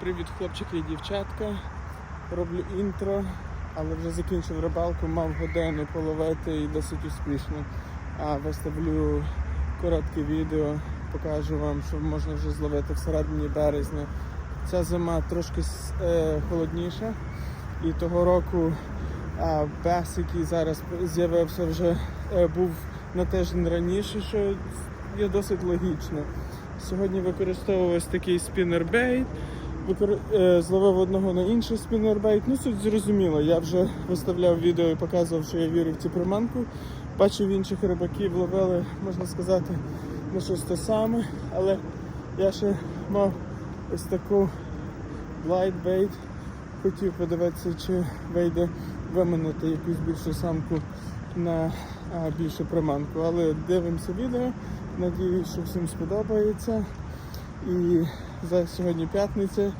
Привіт, хлопчики і дівчатка. Роблю інтро, але вже закінчив рибалку, мав годину половити і досить успішно. А виставлю коротке відео, покажу вам, що можна вже зловити всередині березня. Ця зима трошки е, холодніша, і того року а, бес, який зараз з'явився, вже е, був на тиждень раніше, що є досить логічно. Сьогодні використовував ось такий спіннербейт. Е, Зловив одного на інший спіннербейт. Ну, суть зрозуміло. Я вже виставляв відео і показував, що я вірю в цю приманку. Бачив інших рибаків, ловили, можна сказати, на щось те саме. Але я ще мав ось таку глайдбейт. Хотів подивитися, чи вийде виманити якусь більшу самку на а, більшу приманку. Але дивимося відео. Надіюсь, що всім сподобається. І сьогодні п'ятниця,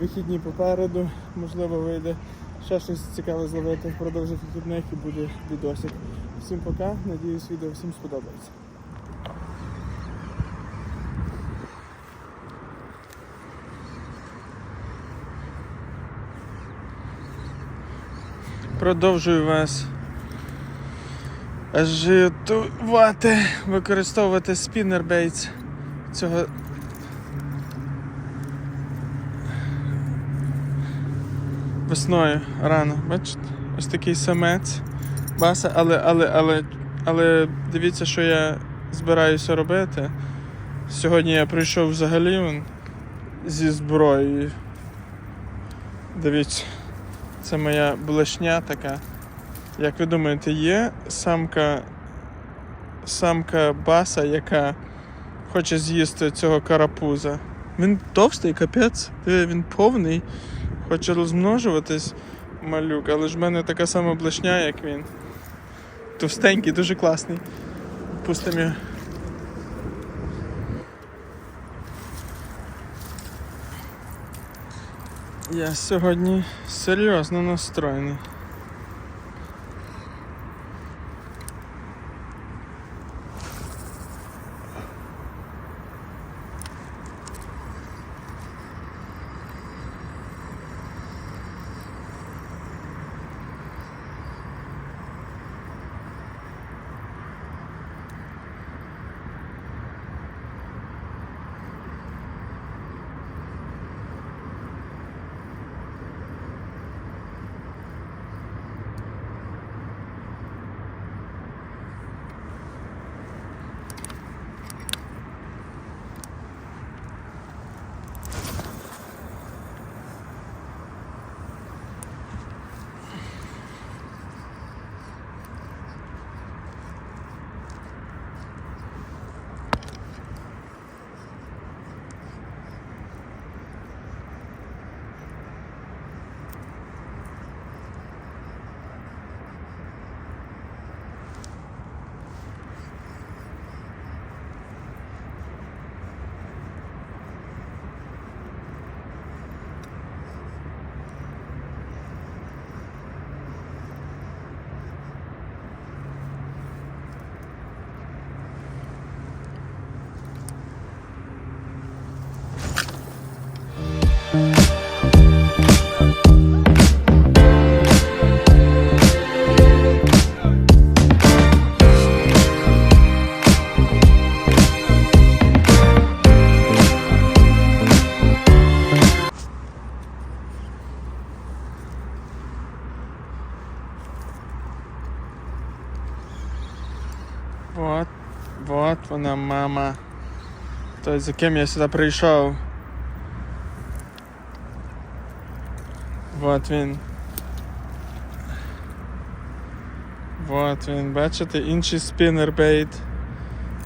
вихідні попереду, можливо, вийде ще щось цікаве зловити впродовж вихідних і буде відосик. Всім пока, надіюсь, відео всім сподобається. Продовжую вас ажитувати, використовувати спіннербейтс цього весною рано. Бачите? Ось такий самець баса, але, але, але, але дивіться, що я збираюся робити. Сьогодні я прийшов взагалі вон, зі зброєю. Дивіться, це моя блешня така. Як ви думаєте, є самка, самка баса, яка хоче з'їсти цього карапуза? Він товстий, капець, він повний, хоче розмножуватись, малюк, але ж в мене така сама блешня, як він. Товстенький, дуже класний. Пустимо його. Я сьогодні серйозно настроєний. Вот, вот вона мама. Той, за ким я сюди прийшов. Вот він. Вот він, бачите, інший спіннербейт.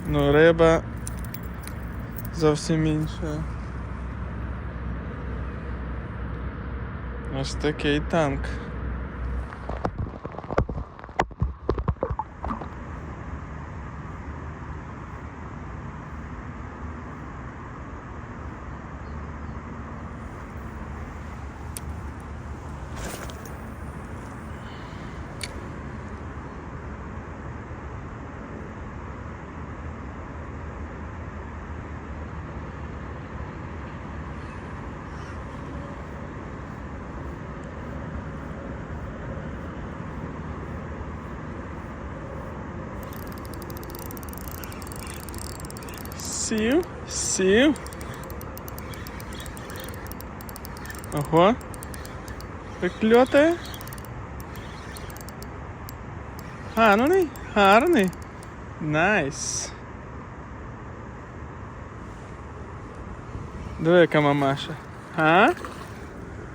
Ну, риба зовсім інша. Ось такий танк. Сів, сів. Ого. Прикльотає. Гарний, гарний. Найс. Диви, яка мамаша. А?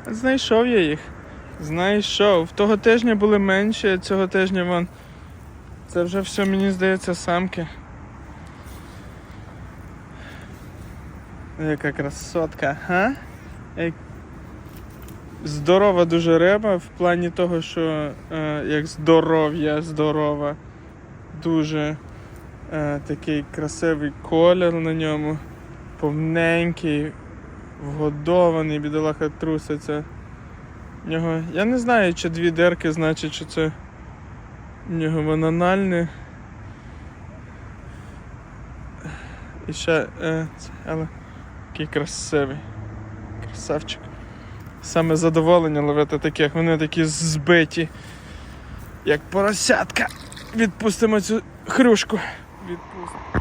Знайшов я їх. Знайшов. Того тижня були менші, цього тижня вон. Це вже все, мені здається, самки. Яка красотка, га? Як... Здорова дуже риба в плані того, що е, як здоров'я, здорова. Дуже е, такий красивий колір на ньому, повненький, вгодований, бідолаха труситься. В нього. Я не знаю, чи дві дирки значить, що це в нього бананальне. І ще, е, але такий красивий. Красавчик. Саме задоволення ловити таких, вони такі збиті, як поросятка. Відпустимо цю хрюшку. Відпустимо.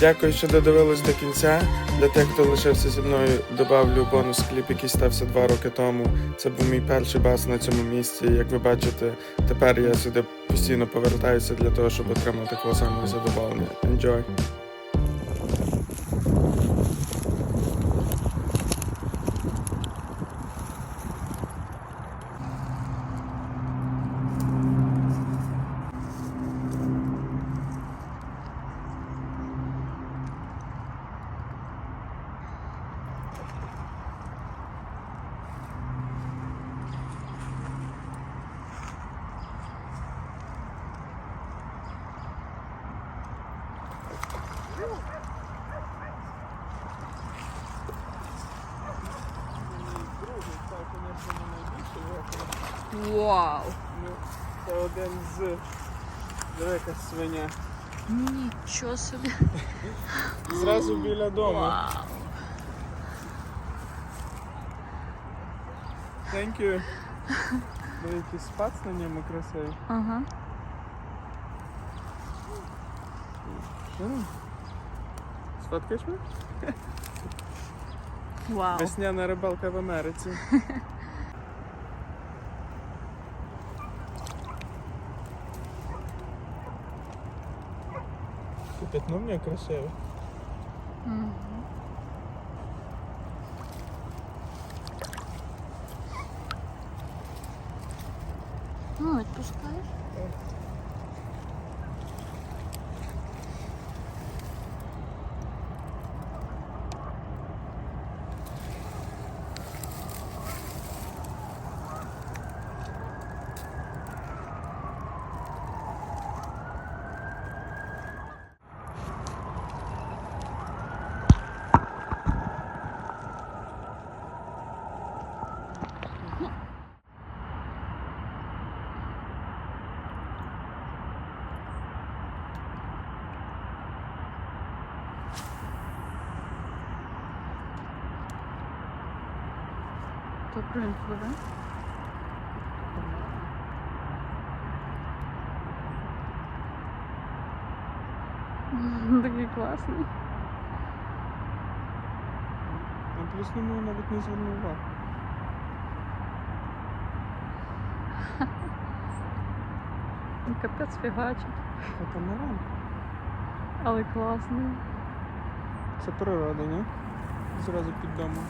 Дякую, що додивились до кінця. Для тих, хто лишився зі мною, добавлю бонус кліп, який стався два роки тому. Це був мій перший бас на цьому місці. Як ви бачите, тепер я сюди постійно повертаюся для того, щоб отримати самого задоволення. Enjoy! Вау! Ну, Це один з велика свиня. Нічого собі. Зразу біля дому. Вау! Thank you. Великий спац на ньому красивий. Ага. Сфоткаєш мене? Вау. Весняна рибалка в Америці. пятно мне красиво. Ну, відпускаєш? Добре, він пливе. Такий класний. Ну, плюс на нього навіть не звернув увагу. Він Капець фігачить. Катамаран. Але класний. Це природа, ні? Зразу під домом.